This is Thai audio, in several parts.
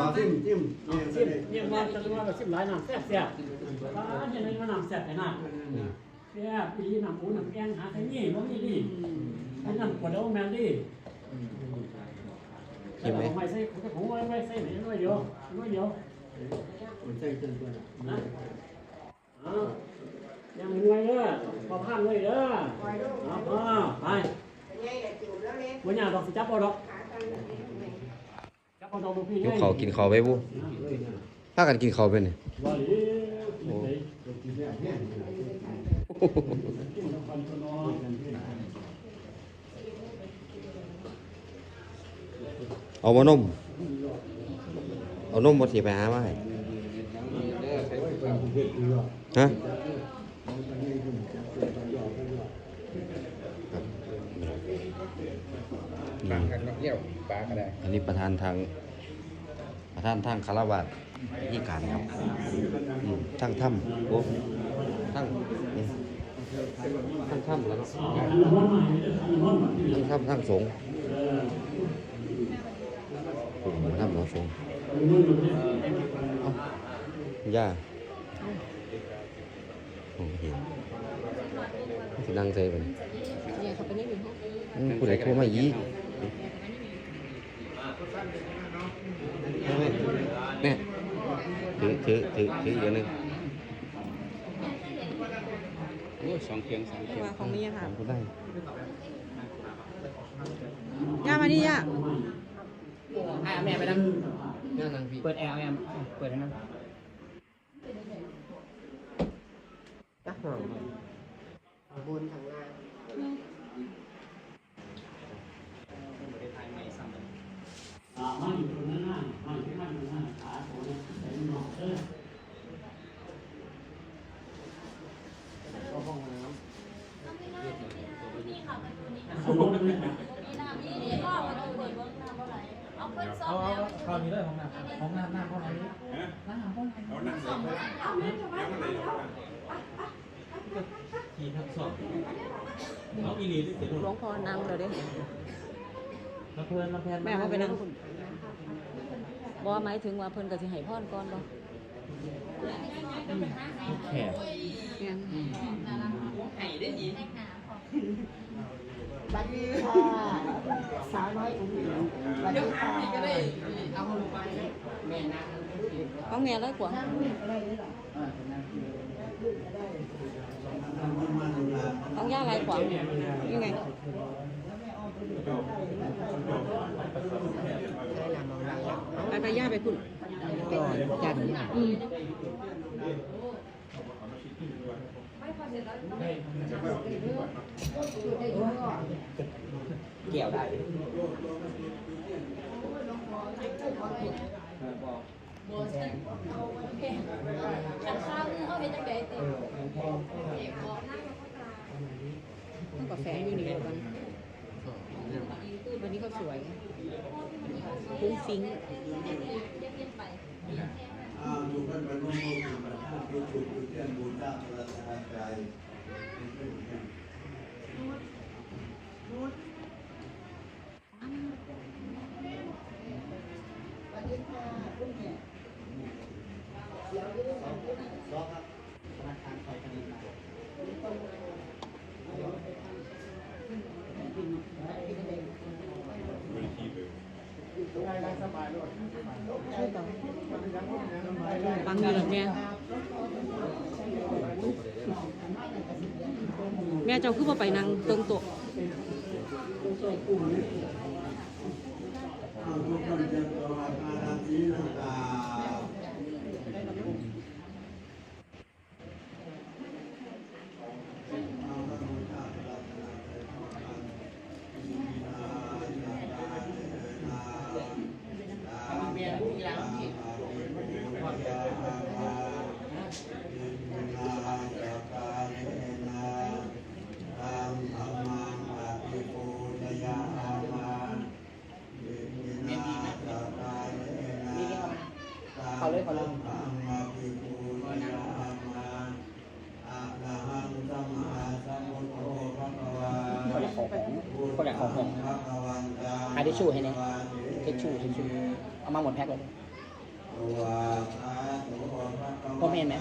มาจิ้มจิ้มซิมเนี่ยมาจะว่าซิมหลายน้ำแซ่บแซ่บอ่าเนี่ยนี่มันน้ำแซ่บไปน้ำแซ่บอีน้ำปูน้ำแกงหาใส่นี่บ่มีดิไอ้น้ำกวดเอาแมนดิใส่ไหม่ใส่ผมไว้ไว้ใส่ไหนน้อยเดียวน้อยเดียวผมใส่เกินตัวนะอ่ายังหน่วยเด้อพอพันหน่วยเด้อเอาพอไปวันนี้ดอกสิจับเอาดอกจับอดอก กพี่กินข้าวกินข้าวไปบุพากันกินข้าวไปนี่ว่าเลี้ยวนได้กินน้ำฟันตัวนอนเอามานมเอานมบ่สิไปหามาให้ฮะครับ บางกันเที่ยวปลาก็ได้อันนี้ประธานทาง ประธานทางคารวาสที่การครับอืมทั้งถ้ำโอ้ทั้งนี่ทั้งถ้ำแล้วเนาะทั้งถ้ำทั้งสงฆ์โอ้โหถ้ำทั้งสงฆ์ย่าโอเห็นสินั่งใจเป็นเนี่ยเขาไปนี่หนึ่ห้องผู้ใดโทรมาอีก เนี่ยถือถือถือถืออีกอันหนึงโอ้ยสองเคียงสามเคียงว่าของมีอะค่ะถามผู้ได้ย่ามานี่ย่าอ่าแม่ไปนั่งย่านางพี่เปิดแอร์แอมเปิดให้นั่งจักหน่อยบนทางล่าง อ่ามันอยู่ตรงนั้นน่ะมันที่มันอยู่นั่นขาโผล่ใส่หนอกเออ ก็ห้องน้ำ เอาลงเลย เอาเอา คราวนี้เลยของน้ำของน้ำน้ำของน้ำนี้น้ำของน้ำเอานั่งสองเลยยังไม่ได้หรอกขี่ทับสองเอาอีหลีที่สุดหลวงพ่อนั่งเลยเด้มาเพลินมาแพนแม่เขาไปนั่งบ่หมายถึงว่าเพิ่นก็สิให้พรก่อนบ่แขกแม่น บัดนี้ค่ะสาวน้อยอุ้งอิงบัดนี้ค่ะของแม่เลยกว่าของย่าไรกว่ายังไงไปไปย่าไปคุณจันอืมเกี่ยวได้ต้องกาแฟอยู่นี่แล้วกันวันนี้เขาสวยฟุ้งฟิ้งอาอยู่กันเป็นนุ่มๆอยู่กันอยู่จุดอยู่เทียนบูชาพระสหใจฟังอยู่ห รอแม่แม่เจ้าคือบ่ไปนั่งตรงโต๊ะเอาทุกคนจะตัวอาการสีน้ำตาเอา เขาเลยเขาเลยคนลของคนละของผมหาทิชชู่ให้เนี่ยทิชชู่ทิชชู่เอามาหมดแพ็คเลยผมเห็นไหม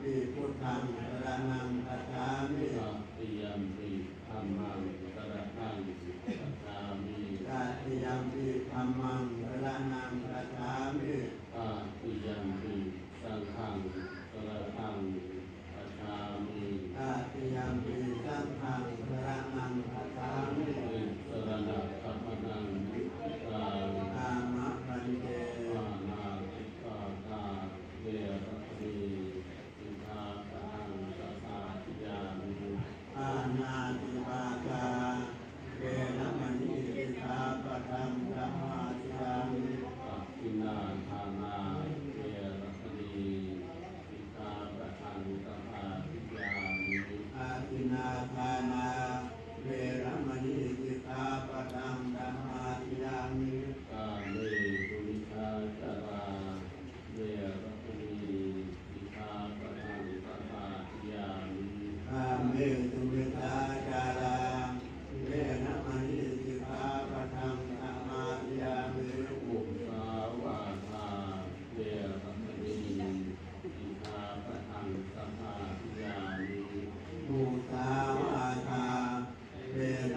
เปพุทธังสรณัง utama ya rasmi Amen.